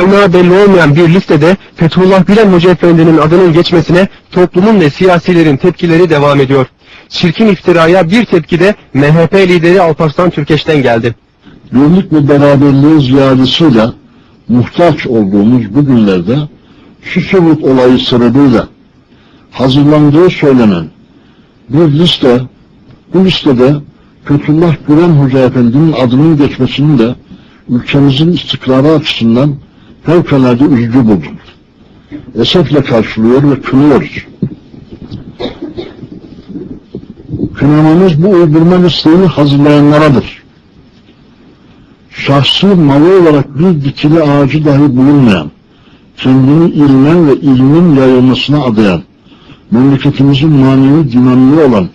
Kaynağı belli olmayan bir listede Fethullah Gülen Hoca Efendi'nin adının geçmesine toplumun ve siyasilerin tepkileri devam ediyor. Çirkin iftiraya bir tepki de MHP lideri Alparslan Türkeş'ten geldi. birlik ve beraberliğin ziyadesiyle muhtaç olduğumuz bu günlerde şu Söğüt olayı sebebiyle hazırlandığı söylenen bir liste, bu listede Fethullah Gülen Hoca Efendi'nin adının geçmesini de ülkemizin istikrarı açısından fevkalade üzücü buldum. Esefle karşılıyor ve kınıyoruz. Kınamamız bu uydurma listeyi hazırlayanlaradır şahsi malı olarak bir dikili ağacı dahi bulunmayan, kendini ilme ve ilmin yayılmasına adayan, memleketimizin manevi dinamiği olan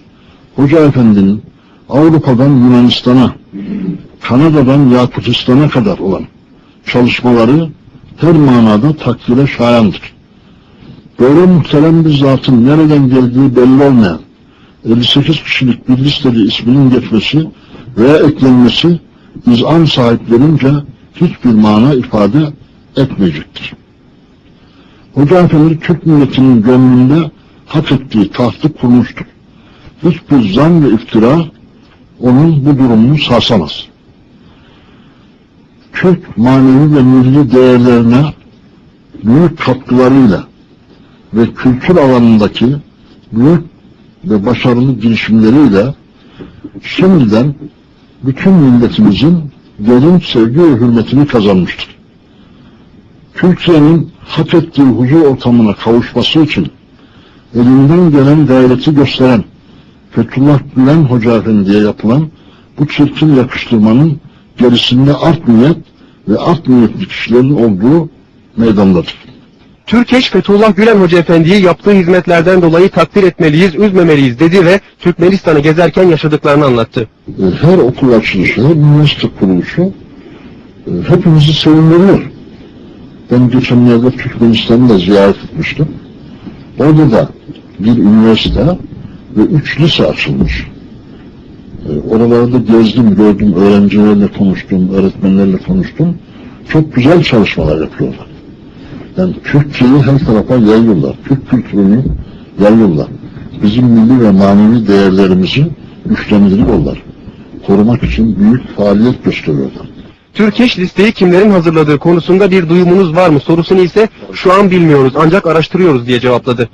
Hoca Efendi'nin Avrupa'dan Yunanistan'a, Kanada'dan Yakutistan'a kadar olan çalışmaları her manada takdire şayandır. Böyle muhterem bir zatın nereden geldiği belli olmayan 58 kişilik bir listede isminin geçmesi veya eklenmesi izan sahiplerince hiçbir mana ifade etmeyecektir. Hoca Efendi Türk milletinin gönlünde hak ettiği tahtı kurmuştur. Hiçbir zan ve iftira onun bu durumunu sarsamaz. Türk manevi ve milli değerlerine büyük katkılarıyla ve kültür alanındaki büyük ve başarılı girişimleriyle şimdiden bütün milletimizin derin sevgi ve hürmetini kazanmıştır. Türkiye'nin hak ettiği huzur ortamına kavuşması için elinden gelen gayreti gösteren Fethullah Gülen Hoca Efendi'ye yapılan bu çirkin yakıştırmanın gerisinde art niyet ve art niyetli kişilerin olduğu meydandadır. Türkeş Fethullah Gülen Hoca Efendi'yi yaptığı hizmetlerden dolayı takdir etmeliyiz, üzmemeliyiz dedi ve Türkmenistan'ı gezerken yaşadıklarını anlattı. E, her okul açılışı, her üniversite kuruluşu e, hepimizi sevindiriyor. Ben geçenlerde Türkmenistan'ı da ziyaret etmiştim. Orada da bir üniversite ve üç lise açılmış. Oralarda gezdim, gördüm, öğrencilerle konuştum, öğretmenlerle konuştum. Çok güzel çalışmalar yapıyorlar. Yani Türkçeyi her tarafa yayıyorlar. Türk kültürünü yayıyorlar. Bizim milli ve manevi değerlerimizi güçlendiriyorlar. Korumak için büyük faaliyet gösteriyorlar. Türkeş listeyi kimlerin hazırladığı konusunda bir duyumunuz var mı sorusunu ise şu an bilmiyoruz ancak araştırıyoruz diye cevapladı.